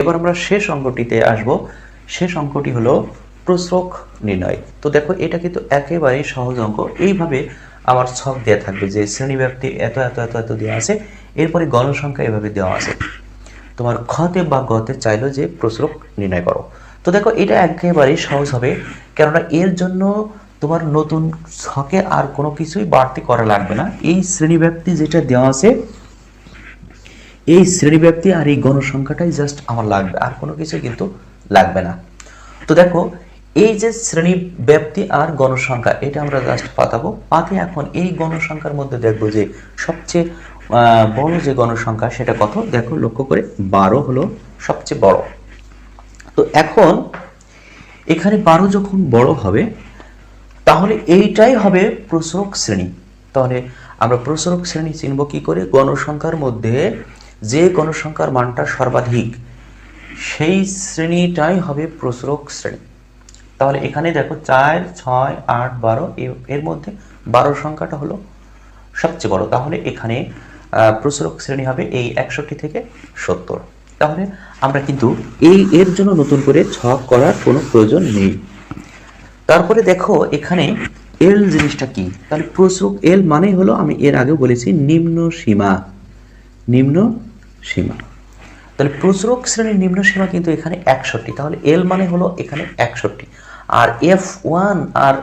এবার আমরা শেষ অঙ্কটিতে আসব। শেষ অঙ্কটি হলো প্রশ্রক নির্ণয়। তো দেখো, এটা কিন্তু একেবারেই সহজ অঙ্ক। এইভাবে আমার ছক দেওয়া থাকবে যে শ্রেণীব্যাপ্তি এত এত এত এত দেওয়া আছে। এরপরে গণসংখ্যা এভাবে দেওয়া আছে। তোমার খতে বা গতে চাইলো যে প্রশ্রক নির্ণয় করো। তো দেখো, এটা একেবারেই সহজ হবে, কেননা এর জন্য তোমার নতুন ছকে আর কোনো কিছুই বাড়তি করা লাগবে না। এই শ্রেণীব্যাপ্তি যেটা দেওয়া আছে এই শ্রেণীব্যাপ্তি আর এই গণসংখ্যাটাই জাস্ট আমার লাগবে, আর কোনো কিছু কিন্তু লাগবে না। তো দেখো, এই যে শ্রেণি ব্যাপ্তি আর গণসংখ্যা, এটা আমরা জাস্ট পাতাবো। পাতে এখন এই গণসংখ্যার মধ্যে দেখব যে সবচেয়ে বড় যে গণসংখ্যা, সেটা কত? দেখো, লক্ষ্য করে, বারো হলো সবচেয়ে বড়। তো এখন, এখানে বারো যখন বড় হবে, তাহলে এইটাই হবে প্রসরক শ্রেণি। তাহলে আমরা প্রসরক শ্রেণি চিনব কি করে? গণসংখ্যার মধ্যে যে গণসংখ্যার মানটা সর্বাধিক, সেই শ্রেণীটাই হবে প্রসরক শ্রেণি। তাহলে এখানে দেখো চার, ছয়, আট, বারো এর মধ্যে বারো সংখ্যাটা হলো সবচেয়ে বড়। তাহলে এখানে প্রসরক শ্রেণি হবে এই একষট্টি থেকে সত্তর। তাহলে আমরা কিন্তু এই এর জন্য নতুন করে ছক করার কোনো প্রয়োজন নেই। তারপরে দেখো এখানে এল জিনিসটা কি? তাহলে প্রসরক এল মানে হলো, আমি এর আগেও বলেছি, নিম্ন সীমা। নিম্ন সীমা। তাহলে প্রচুরক শ্রেণির নিম্ন সীমা কিন্তু এখানে একষট্টি। তাহলে এল মানে হলো এখানে একষট্টি। আর এফ ওয়ান আর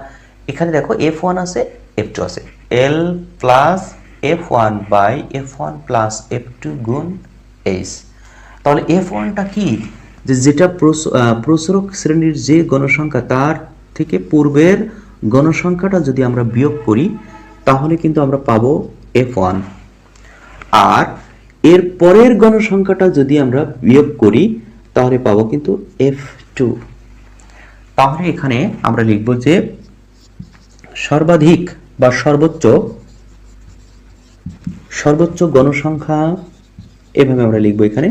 এখানে দেখো এফ ওয়ান আছে এফ টু আছে। L plus F one by F one plus F two গুণ এইচ তাহলে এফ ওয়ানটা কি? যে যেটা আহ, শ্রেণির যে গণসংখ্যা তার থেকে পূর্বের গণসংখ্যাটা যদি আমরা বিয়োগ করি তাহলে কিন্তু আমরা পাবো এফ ওয়ান আর এর পরের গণসংখ্যাটা যদি আমরা বিয়োগ করি, তাহলে পাবো কিন্তু এফ টু তাহলে এখানে আমরা লিখব যে সর্বাধিক বা সর্বোচ্চ সর্বোচ্চ গণসংখ্যা, এভাবে আমরা লিখব এখানে,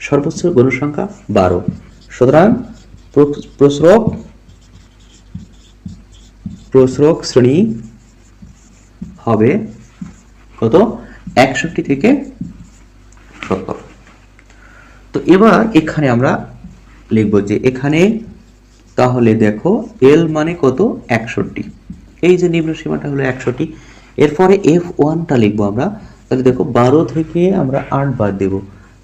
সর্বোচ্চ গণসংখ্যা বারো। সুতরাং প্র- প্রসরক প্রসরক শ্রেণি হবে কত? একষট্টি থেকে সত্তর তো এবার এখানে আমরা লিখব যে এখানে তাহলে দেখো এল মানে কত? একষট্টি। এই যে নিম্ন সীমাটা হলো একষট্টি। এরপরে এফ ওয়ানটা লিখব আমরা। তাহলে দেখো বারো থেকে আমরা আট বাদ দেব।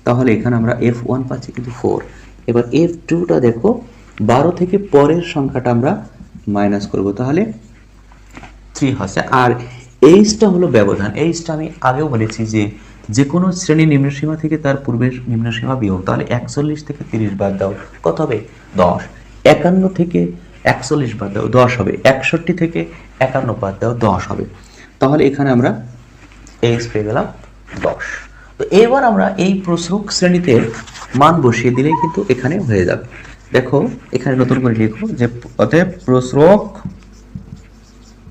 তাহলে এখানে আমরা এফ ওয়ান পাচ্ছি কিন্তু ফোর এবার এফ টুটা দেখো, বারো থেকে পরের সংখ্যাটা আমরা মাইনাস করব। তাহলে থ্রি হচ্ছে। আর এইচটা হলো ব্যবধান। এইচটা আমি আগেও বলেছি যে যে কোনো শ্রেণি নিম্নসীমা থেকে তার পূর্বের নিম্নসীমা বিয়োগ। তাহলে একচল্লিশ থেকে তিরিশ বাদ দাও। কত হবে? দশ। একান্ন থেকে একচল্লিশ বাদ দাও। দশ হবে। একষট্টি থেকে একান্ন বাদ দাও। দশ হবে। তাহলে এখানে আমরা এইচ পেয়ে গেলাম দশ। তো এবার আমরা এই প্রসরক শ্রেণীতে মান বসিয়ে দিলেই কিন্তু এখানে হয়ে যাবে। দেখো, এখানে নতুন করে লিখো যে অতএব প্রসরক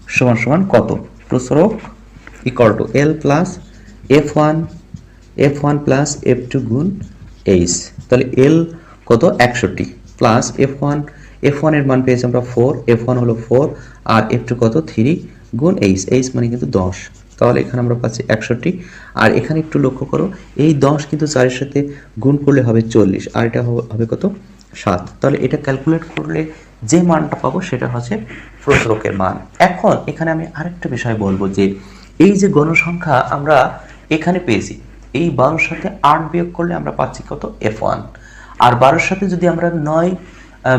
সমান সমান কত? প্রসরক equal to L plus F one F one plus F two গুণ এইচ তাহলে এল কত? একষট্টি প্লাস এফ ওয়ান এফ ওয়ানের মান পেয়েছি আমরা ফোর এফ ওয়ান হলো ফোর আর এফ টু কত? থ্রি গুণ এইচ এইচ মানে কিন্তু দশ, তাহলে এখানে আমরা পাচ্ছি একষট্টি, আর এখানে একটু লক্ষ্য করো, এই দশ কিন্তু চারের সাথে গুণ করলে হবে চল্লিশ, আর এটা হবে- কত? সাত, তাহলে এটা ক্যালকুলেট করলে যে মানটা পাবো সেটা হচ্ছে প্রসরকের মান। এখন এখানে আমি আরেকটা বিষয় বলব যে, এই যে গণসংখ্যা আমরা এখানে পেয়েছি। এই বারোর সাথে আট বিয়োগ করলে আমরা পাচ্ছি কত? F one. আর বারোর সাথে যদি আমরা নয়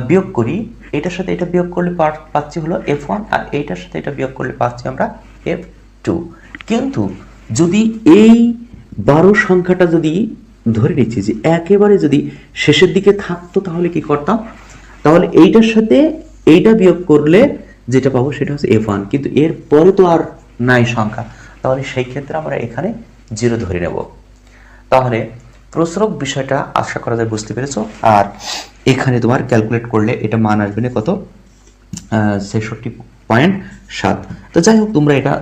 বিয়োগ করি, এটার সাথে এটা বিয়োগ করলে পাচ্ছি হলো এফ ওয়ান, আর এইটার সাথে এটা বিয়োগ করলে পাচ্ছি আমরা এফ টু। কিন্তু যদি এই বারো সংখ্যাটা যদি ধরে নিচ্ছি যে একেবারে যদি শেষের দিকে থাকতো তাহলে কি করতাম? তাহলে এইটার সাথে এইটা বিয়োগ করলে যেটা পাবো সেটা হচ্ছে এফ ওয়ান। কিন্তু এর পরে তো আর নাই সংখ্যা। তাহলে সেই ক্ষেত্রে আমরা এখানে জিরো ধরে নেব। তাহলে প্রসরক বিষয়টা আশা করা যায় বুঝতে পেরেছ। আর এখানে তোমার ক্যালকুলেট করলে এটা মান আসবে না কত? ছেষট্টি পয়েন্ট সাত। তো যাই হোক, তোমরা এটা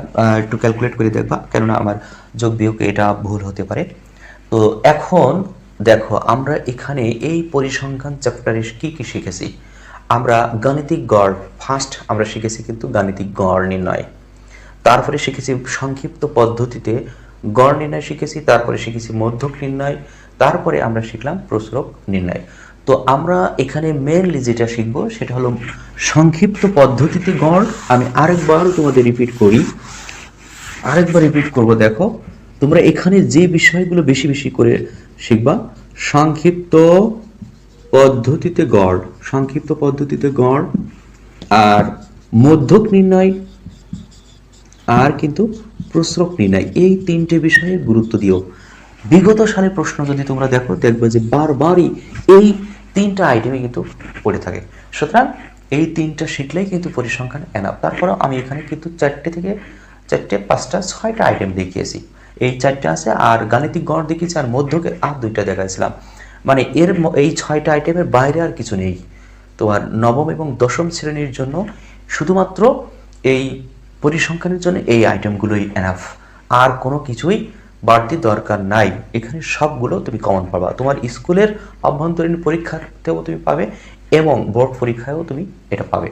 একটু ক্যালকুলেট করে দেখবা। কেননা আমার যোগ বিয়োগ এটা ভুল হতে পারে। তো এখন দেখো, আমরা এখানে এই পরিসংখ্যান চ্যাপ্টারে কি কি শিখেছি? আমরা গাণিতিক গড় ফার্স্ট আমরা শিখেছি কিন্তু গাণিতিক গড় নির্ণয়। তারপরে শিখেছি সংক্ষিপ্ত পদ্ধতিতে গড় নির্ণয় শিখেছি, তারপরে শিখেছি মধ্যক নির্ণয়, তারপরে আমরা শিখলাম প্রসরক নির্ণয়। তো আমরা এখানে মেনলি যেটা শিখব সেটা হলো সংক্ষিপ্ত পদ্ধতিতে গড়। আমি আরেকবার তোমাদের রিপিট করি। আরেকবার রিপিট করব, দেখো। তোমরা এখানে যে বিষয়গুলো বেশি বেশি করে শিখবা, সংক্ষিপ্ত পদ্ধতিতে গড়, সংক্ষিপ্ত পদ্ধতিতে গড় আর মধ্যক নির্ণয় আর কিন্তু প্রস্রক নির্ণয় এই তিনটে বিষয়ে গুরুত্ব দিও। বিগত সালের প্রশ্ন যদি তোমরা দেখো, দেখবে যে বারবারই এই তিনটা আইটেমে কিন্তু পড়ে থাকে। সুতরাং এই তিনটা শিখলেই কিন্তু পরিসংখ্যান এনাফ তারপরেও আমি এখানে কিন্তু চারটে থেকে চারটে, পাঁচটা, ছয়টা আইটেম দেখিয়েছি। এই চারটে আছে আর গাণিতিক গড় দেখিয়েছি আর মধ্যকে আর দুইটা দেখাইছিলাম। মানে এর এই ছয়টা আইটেমের বাইরে আর কিছু নেই। তোমার নবম এবং দশম শ্রেণির জন্য শুধুমাত্র এই পরিসংখ্যানের জন্য এই আইটেমগুলোই এনাফ আর কোনো কিছুই বাড়তি দরকার নাই। এখানে সবগুলো তুমি কমন পাবা। তোমার স্কুলের অভ্যন্তরীণ পরীক্ষাতেও তুমি পাবে এবং বোর্ড পরীক্ষায়ও তুমি এটা পাবে।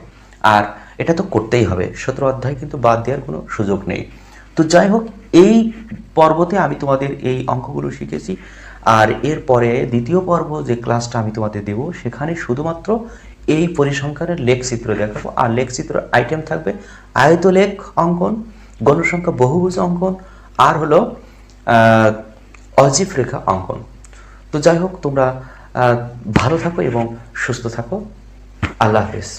আর এটা তো করতেই হবে। সতেরো অধ্যায় কিন্তু বাদ দেওয়ার কোনো সুযোগ নেই। তো যাই হোক, এই পর্বতে আমি তোমাদের এই অঙ্কগুলো শিখেছি। আর এরপরে দ্বিতীয় পর্ব যে ক্লাসটা আমি তোমাদের দেব, সেখানে শুধুমাত্র এই পরিসংখ্যানের লেখচিত্র দেখাবো। আর লেখচিত্র আইটেম থাকবে আয়ত লেখ অঙ্কন, গণসংখ্যা বহুভুজ অঙ্কন, আর হলো অজীব রেখা অঙ্কন। তো যাই হোক, তোমরা ভালো থাকো এবং সুস্থ থাকো। আল্লাহ হাফেজ।